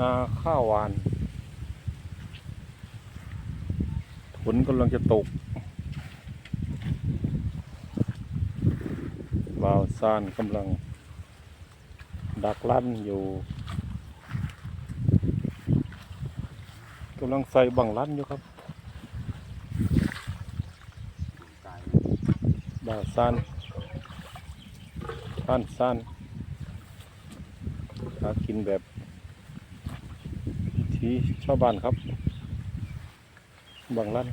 นาข้าวหวานฝนกำลังจะตกบ่าวซานกำลัง ดักลั่นอยู่กำลังใส่บังลั่นอยู่ครับบ่าวซานท่านซานหากินแบบ ที่ชาวบ้านครับบังลั่น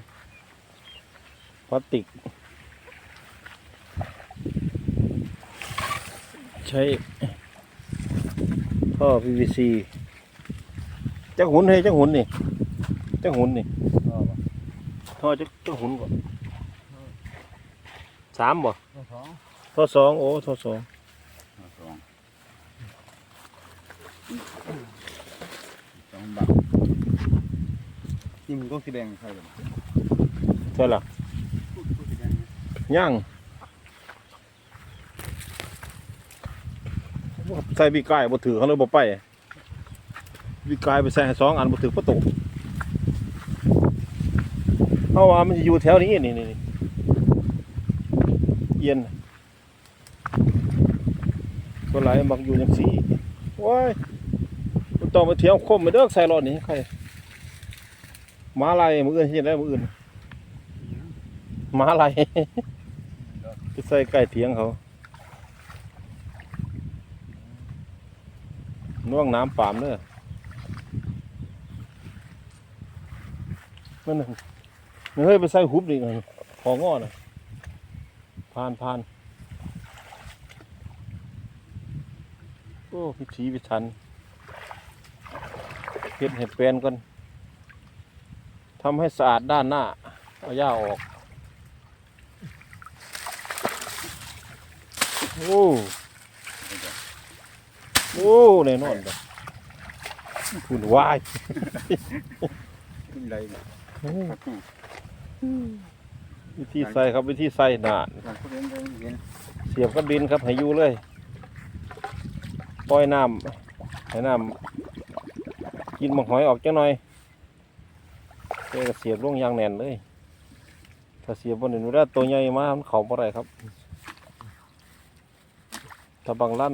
พลาสติก ใช้ท่อ PVC จักหุนให้จักหุนนี่จักหุนนี่ก็บ่ท่อจักจักหุนก่อนสามบ่ก็สองท่อสองโอ้ท่อสอง ก็สอง สองบักนี่มันก็สีแดงใช่ไหมใช่ล่ะสีแดงย่างใส่บีกายบ่ถือเขาเลยบ่ไปบีกายไปใส่ให้สองอันบ่ถือประตูเพราะว่ามันจะอยู่แถวนี้นี่นี่นี่เย็นตัวไหลมักอยู่จังซี่ว้ายบ่ ต้องไปเที่ยวคมไปเด้อใส่รถนี่ใครมาลายมืออื่นเฮ็ดได้มืออื่นมาลายไปใส่ใกล้เถียงเขาน่วงน้ำปามเด้อนั่นเฮ้ยไปใส่หุบดิไงของงอน่ะผ่านผ่านโอ้พิถีพิถัน เฮ็ดให้แปลนก่อนทำให้สะอาดด้านหน้า เอาหญ้าออก โอ้โอ้แน่นอนเลยคุณวายขึ้นไรเนี่ยวิธีใส่ครับวิธีใส่นานหลังเขาเรียนได้เห็นเสียบกับดินครับให้อยู่เลย ปล่อยน้ำให้น้ำ กินมังหอยออกจังหน่อยเจ๊ก็เสียบลงยางแน่นเลย ถ้าเสียบบนหนี้ได้ตัวใหญ่มามันเขาบ่ได้ครับ ถ้าบางลั่น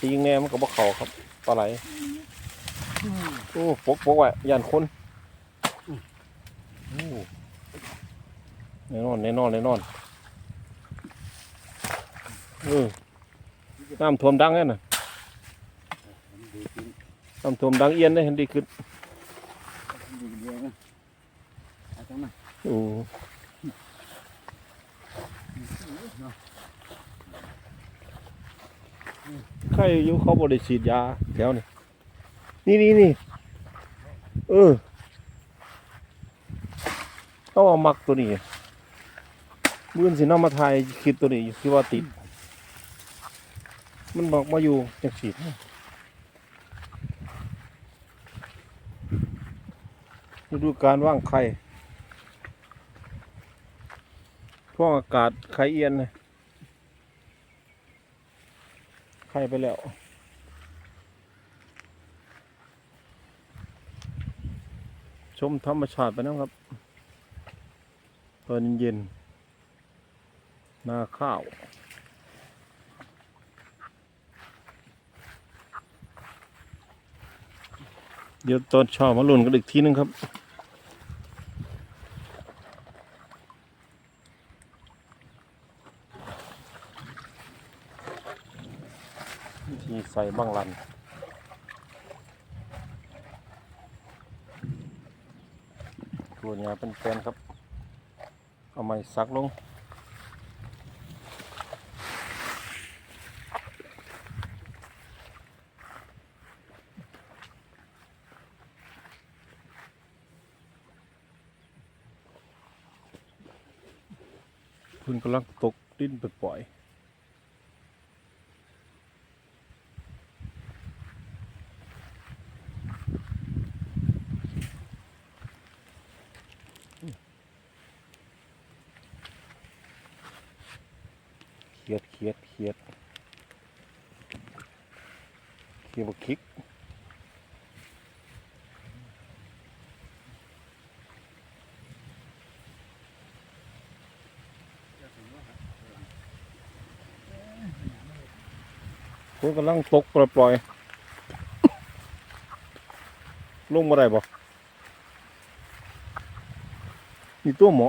ตีงแน่มันก็บ่เขาครับปลาไหลโอ้ปกปกไว้ยันคนโอ้แน่นอนแน่นอนแน่นอนเออน้ำท่วมดังแน่น่ะดีขึ้น น้ำท่วมดังเอียนได้เห็นดีขึ้นดีเดียวนะเอาจังมาโอ้ใครอยู่เขาบริฉีดยาแถวนี่นี่นี่นี่เออเขาเอามักตัวนี้มื่อนสิน้ำมาทายคลิปตัวนี้อยู่ที่ว่าติด มันบอกมาอยู่จังฉี ดูการว่างไข่ช่วงอากาศไข่เอียนนะไข่ไปแล้วชมธรรมชาติไปนะครับ ตอนเย็นๆนาข้าว เดี๋ยวตอนเช้ามาลุ้นกันอีกทีนึงครับ วิธีใส่ บางลันตัวเนี้เป็นแกนครับ เอาไม้ซักลงคุณกำลังตกดิ้นไปปล่อย ขียดเขียดเขียดเขีที่บักคิกฝนกำลังตกปล่อยๆลงมาได้บ่มีตัวหมอ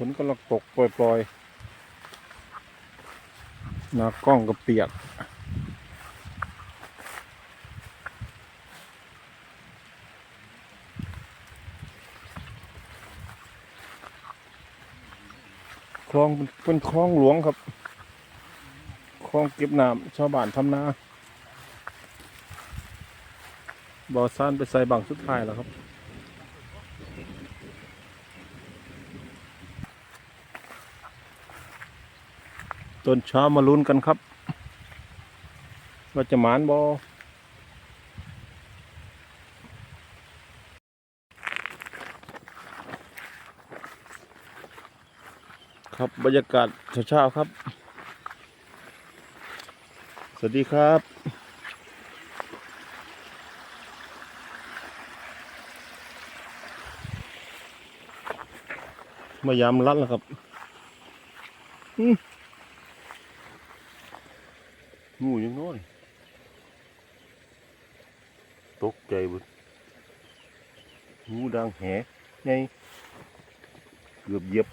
ฝนกำลังตกปล่อยๆหน้ากล้องก็เปียกคลองเป็นเป็นคลองหลวงครับ คลองเก็บน้ำชาวบ้านทำนาบ่อซ่านไปใส่บังสุดท้ายแล้วครับ ต้นเช้ามาลุ้นกันครับ ว่าจะหมานบอครับบรรยากาศเช้าๆครับ สวัสดีครับ มายามรัดแล้วครับ อืม งูยังน้อยตกใจบุดงูดังแหไงเกือบเหยียบ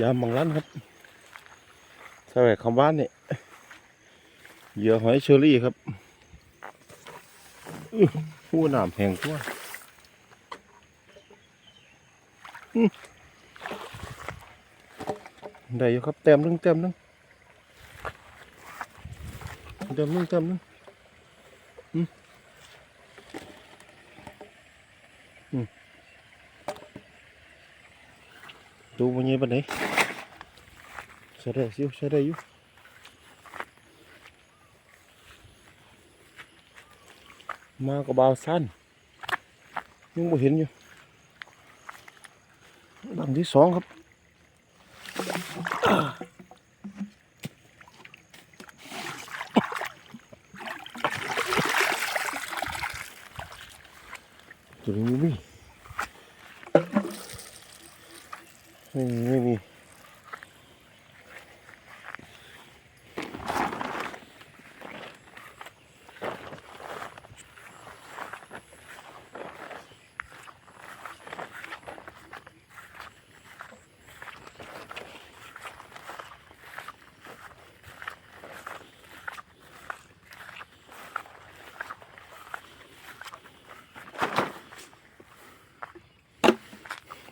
ยามบางร้านครับใส่คำว่านเนี่ยเหยื่อหอยเชอรี่ครับผู้หนามแห่งตัวอื้อ ได้อยู่ครับเต็มนึงเต็มนึงเต็มนึงเต็มนึงอืมอืมดูมันยังไงปนไหนใช้ได้อยู่ใช้ได้อยู่มากับบาวสั้นยังไม่เห็นอยู่ดังที่สองครับ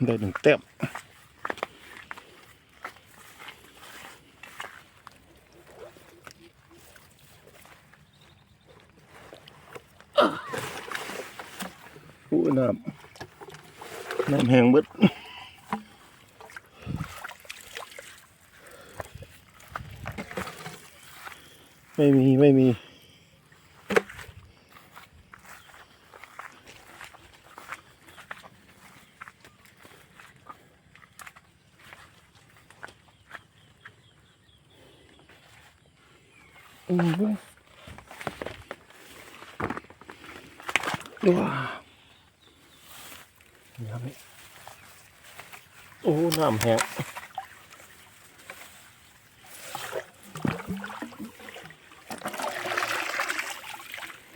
ได้หนึ่งเต็มอู้น้ำน้ำแห้งเบิดไม่มี ไม่มี อืม ว้าวน้ำนี่โอ้น้ำแห้ง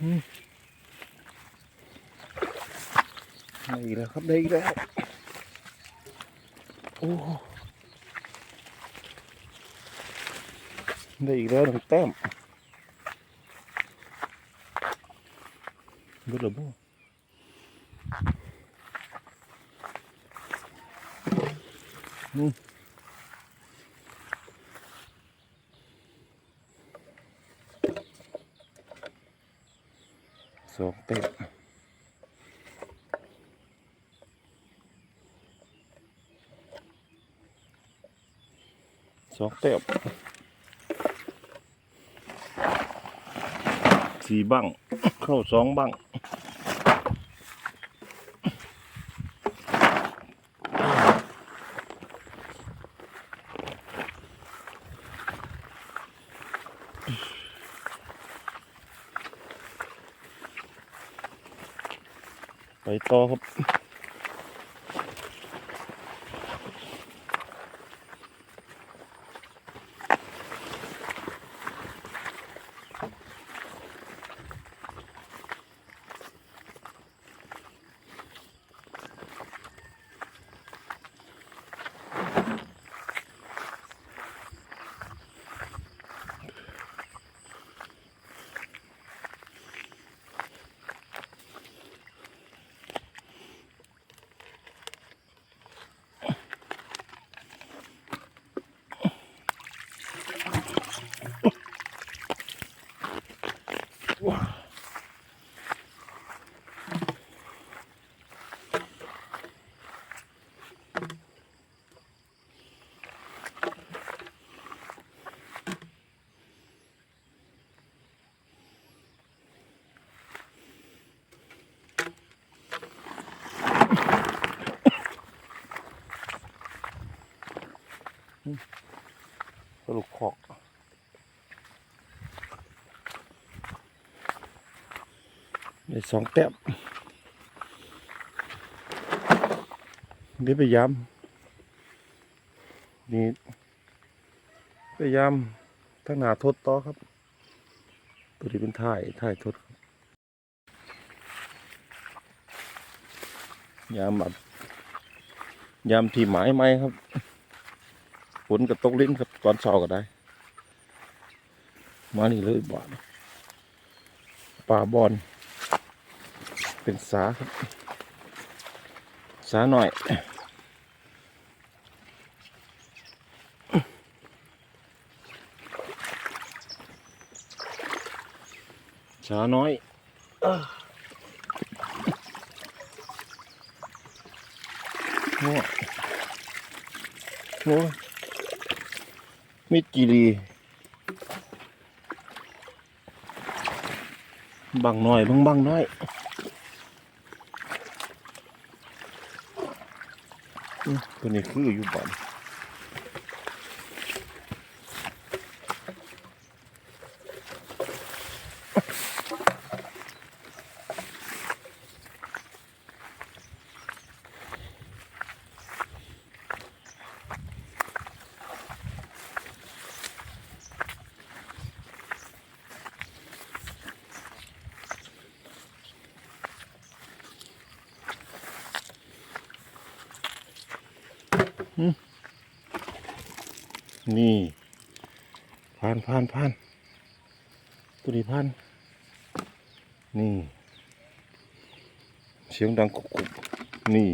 อืมได้อี สองเต็มสองเต็มสี่บังเข้าสองบัง อครับ สรุปขอกได้สองแต้มเดี๋ยวพยายามนี่พยายามทั้งหนาทดต่อครับ ตัวนี้เป็นท่ายท่ายทดยามแบบยามที่หมายไหมครับ ฝนกับตกลิ้นครับตอนเช้าก็ได้ มานี่เลยบ้านป่าบอน เป็นสาครับ สาหน่อยสาน้อยโอ้โห มิดกีรีบังหน่อยบังบังน้อยตัวนี้คืออยู่บ้าน นี่ผ่านผ่านผ่านตัวนี้ผ่านนี่ เสียงดังกุกกุกนี่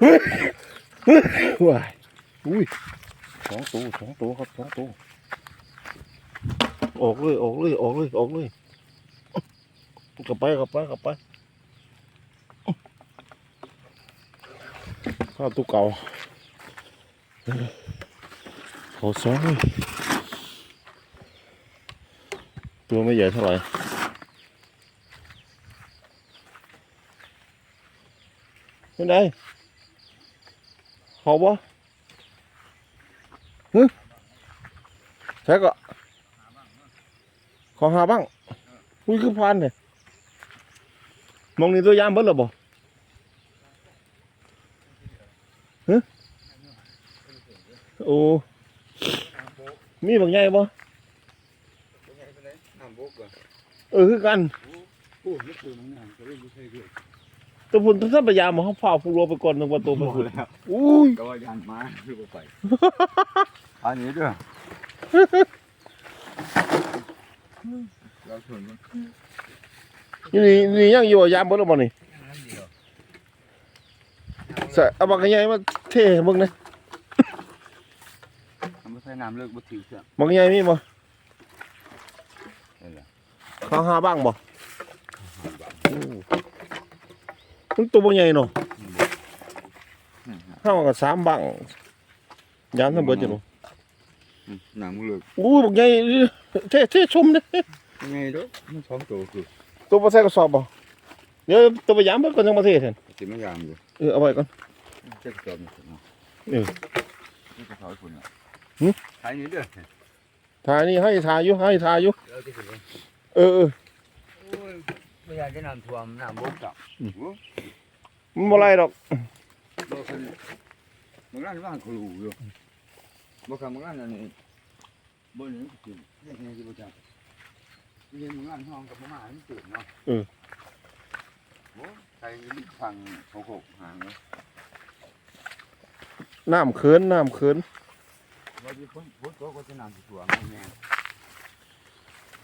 เฮ้ยเฮ้ยว้ายอุ้ยสองตัวสองตัวครับสองตัวออกเลยออกเลยออกเลยออกเลยกลับไปกลับไปกลับไป ข้าวตู้เก่าเขาสองเลยตัวไม่ใหญ่เท่าไหร่เป็นไงเขาบ่ฮึใช่ก็ขอหาบ้าง อุ้ยคือพานเลยมองนี่ตัวยามเบิดหรอบ่ โอ้มีบางใหญ่บ่เออคือกันตัวพุ่นท่านพยายามมาเขาฝ่าฟูรัวไปก่อนนึกว่าตัวมันหมขึ้ดนอุ้ยก็ว่ายานมาคือไปอันนี้ด้วยนี่นี่ยังอยู่ยามเบ่แล้วบ่านี่ ใส่เอาบางใหญ่มาเทให้เบิ่งนะทำให้ใช้น้ำเลิกบ่ถือเครื่องบางใหญ่มีบ่นั่นแหละเขาหาบ้างบ่โอ้มันตัวบ่ใหญ่เนาะเฮาก็สามบังยามทั้งเบิดจะรู้หนังมันเลือกอู้บักใหญ่เท่เท่ชมเด้ยังไงเด้อมันสองตัวคือตัวบ่ใส่กระสอบบ่เดี๋ยวตัวพยายามเบิดก่อนจังมาเทซั่นสิมันยามอยู่เออเอาไว้ก่อน เจ็บจอมนี่เนาะเออ นี่ก็ถอยฝุ่นอะหึถ่ายนี่เด้อถ่ายนี่ให้ถ่ายอยู่ให้ถ่ายอยู่เดี๋ยวที่สุดเลยเออเออโอ้ยไม่อยากจะน้ำท่วมน้ำบกจับมันบ่ไรดอกบ่คันมึงร้านว่างครูอยู่บ่คันมึงร้านอันนี้บ่นี่ก็คือเรียกไงสิบ่จักเรียนมึงร้านห้องกับบ่มาให้มันตื่นเนาะเออโอ้ใครฟังโหกหางเนาะ น้ำเขินน้ำเขินว่าสิพ้นพ้นตัวก็จะน้ำสิท่วมแม่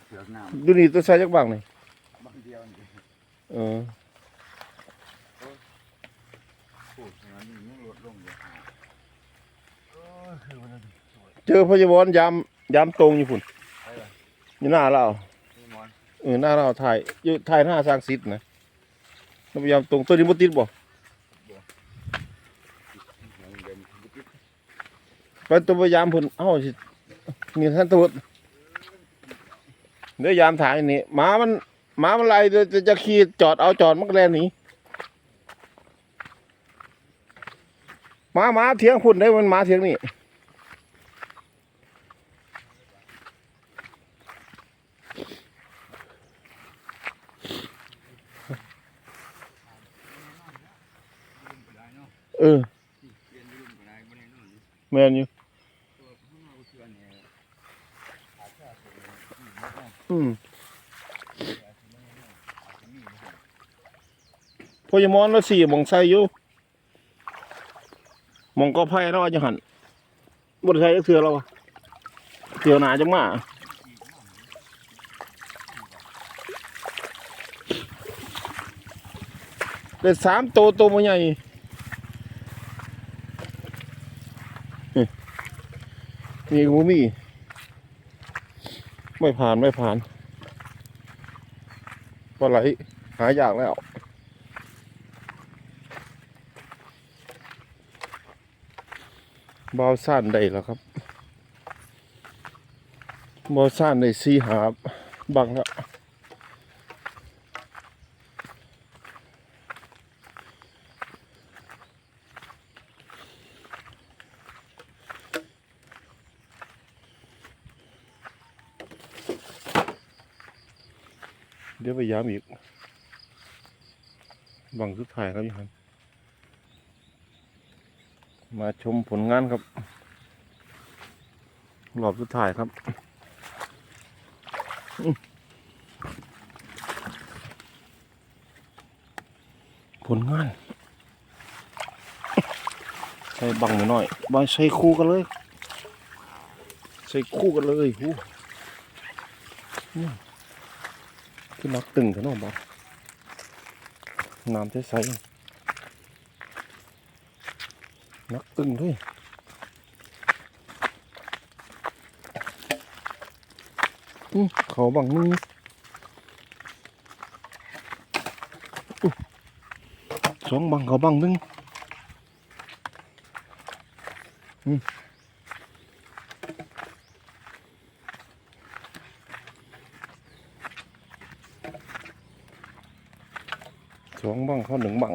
เสือกน้ำดูนี่ตัวใส่จักบังนี่บางเดียวนี่เออโอ้ยมันยังลดลงอยู่โอ้ยคือมันเจอพยาบาลยามยามตรงอยู่พุ่นไปเลยอยู่หน้าเรานี่มอนเออหน้าเราถ่ายอยู่ถ่ายหน้าสร้างสิทธิ์นะแล้วพยายามตรงตัวนี้บ่ติดบ่ มันเดินบุก ไปตัวพยายามพุ่นเอ้าสิมีท่านตำรวจเดี๋ยวยามถ่ายนี่หมามันหมามันไล่จะจะจะขี่จอดเอาจอดมันก็แล่นหนีหมาหมาเถียงพุ่นได้มันหมาเถียงนี่เออได้บ่ได้นู่นแม่นอยู่ ตัวข้างนอกเชื่อเนี่ยขาแค่ตัวนี้ อืมพยมอนแล้วสี่มองใส่อยู่มองก็ไผ่แล้วว่าจะหันบ่ได้ใช้จักเทื่อแล้ววะเที่ยวหนาจังมาได้สามโตโตวบ่ใหญ่นี่ก็บ่มี ไม่ผ่านไม่ผ่านปลาไหลหายากแล้วบาวซ่านได้แล้วครับบาวซ่านได้ซีหาบบังแล้ว เดี๋ยวพยายามอีก บังสุดท้ายครับพี่ฮันมาชมผลงานครับรอบสุดท้ายครับผลงานใส่บังหน่อยบังใส่คู่กันเลย ใส่คู่กันเลยหูอื้อ คือนักตึงกันเนาะบังน้ำใสๆนักตึงด้วยอื้อเขาบังนึงอุ๊ยสองบังเขาบังนึงอืมสอ งบังเขาหนึ่งบัง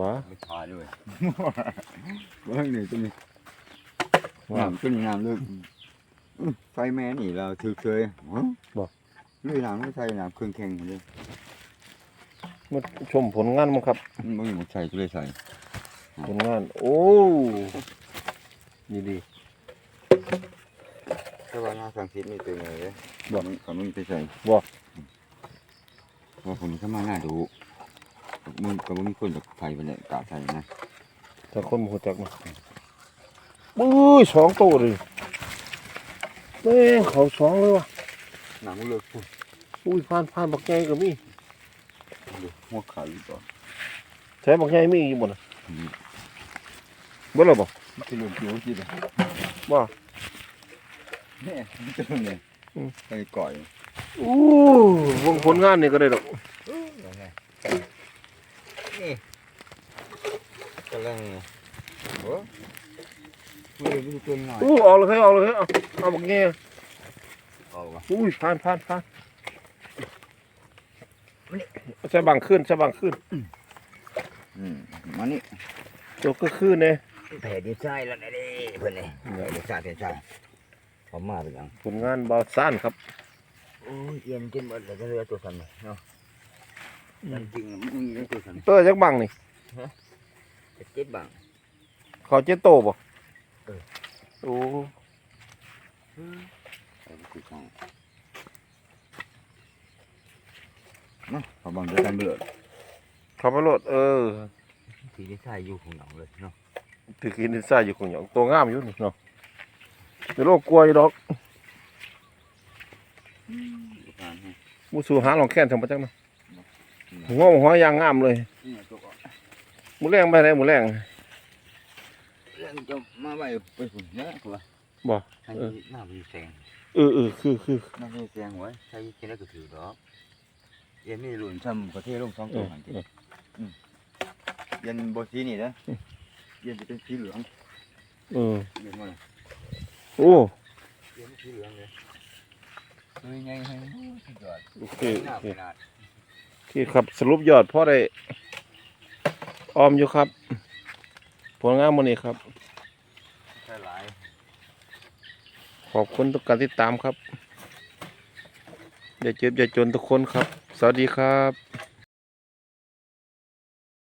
บ้าไม่พาด้วยเบิ่งนี่ตัวนี้ว่าน้ำตัวนี้น้ำลึกอื้อไฟแม่นี่เราถือเคยฮะบ่ลุยน้ำไม่ใช่น้ำเครื่องแข็งเลยมาชมผลงานมั้งครับมันบ่มีหมดใส่ก็เลยใส่ผลงาน โอ้ดีดี แต่ว่าหน้าสังสิทธิ์นี่ตัวไงเลยบ่มันก็มันไปใส่บ่ว่าผมเข้ามาหน้าดูมึงก็บ่มีคนจากไฟไปเลยกะใส่นะแต่คนหัวจักมาปุ้ยสองตัวเลยแม่งเขาสองเลยวะน้ำมันเลิกพุ่นอุ้ยผ่านผ่านบักใหญ่ก็มีดูหัวขาอยู่ก่อนใช้บักใหญ่มีอยู่บ่น่ะเบ่ล่ะบ่มันจะเริ่มอยู่ที่เลยว่า เนี่ยมันจะเริ่มเนี่ยอืมไปก่อยอู้วงผลงานนี่ก็ได้ดอกยังไงนี่กำลังโอ้คุยไปตัวหน่อยอู้ออกเลยเฮ้ยออกเลยเฮ้ยเอาเอาบักเงี้ยออกวะอุ้ยผ่านผ่านผ่านใช้บังขึ้นใช้บังขึ้นอืมมานี่ตัวก็ขึ้นเนี่ยแผลดีใจแล้วนะดิเพื่อนนี่แผลดีใจแผลดีใจผมมาเป็นยังผลงานเบาซ่านครับโอ้ยเย็นกินหมดเลยก็เหลือตัวสันเลยเนาะมันจริงมึงเหลือตัวสันเตอร์จักบังนี่จะเจ็บบ้างเขาเจ๊โตบ่เออโอ้เอาไปติดข้างเนาะเขาบังด้วยกันเบื่อเขาไปโลดเออทีนี้ใช่อยู่ของหนังเลยเนาะถือกินดินทรายอยู่ของหยองตัวงามอยู่นี่เนาะ เดี๋ยวโลกกลัวอยู่ดอกการให้มูสูหาลองแค้นทำมาจังนะหัวหัวยางงามเลยนี่ตัวก่อนหมูแรงไปไหนหมูแรงเรื่องจะมาไปไปฝุ่นเนื้อตัวบ่ให้หน้ามีแสงเออเออคือคือหน้ามีแสงไว้ใช้กินแล้วก็ถือดอกเย็นนี่หลุนช้ำประเทศลงสองเอตัวอหันเอทีอเย็นบสีนี่นะเย็นจะเป็นสีเหลืองเออเย็นมาเลย โอ้เย็นสีเหลืองเลยเฮ้ยไงให้สุดยอดโอเคหน้าโอเคขนาดที่ครับสรุปยอดพ่อได้ออมอยู่ครับ ผลงานมันนี้ครับใช่หลายขอบคุณทุกการติดตามครับ อย่าเจ็บอย่าจนทุกคนครับ สวัสดีครับ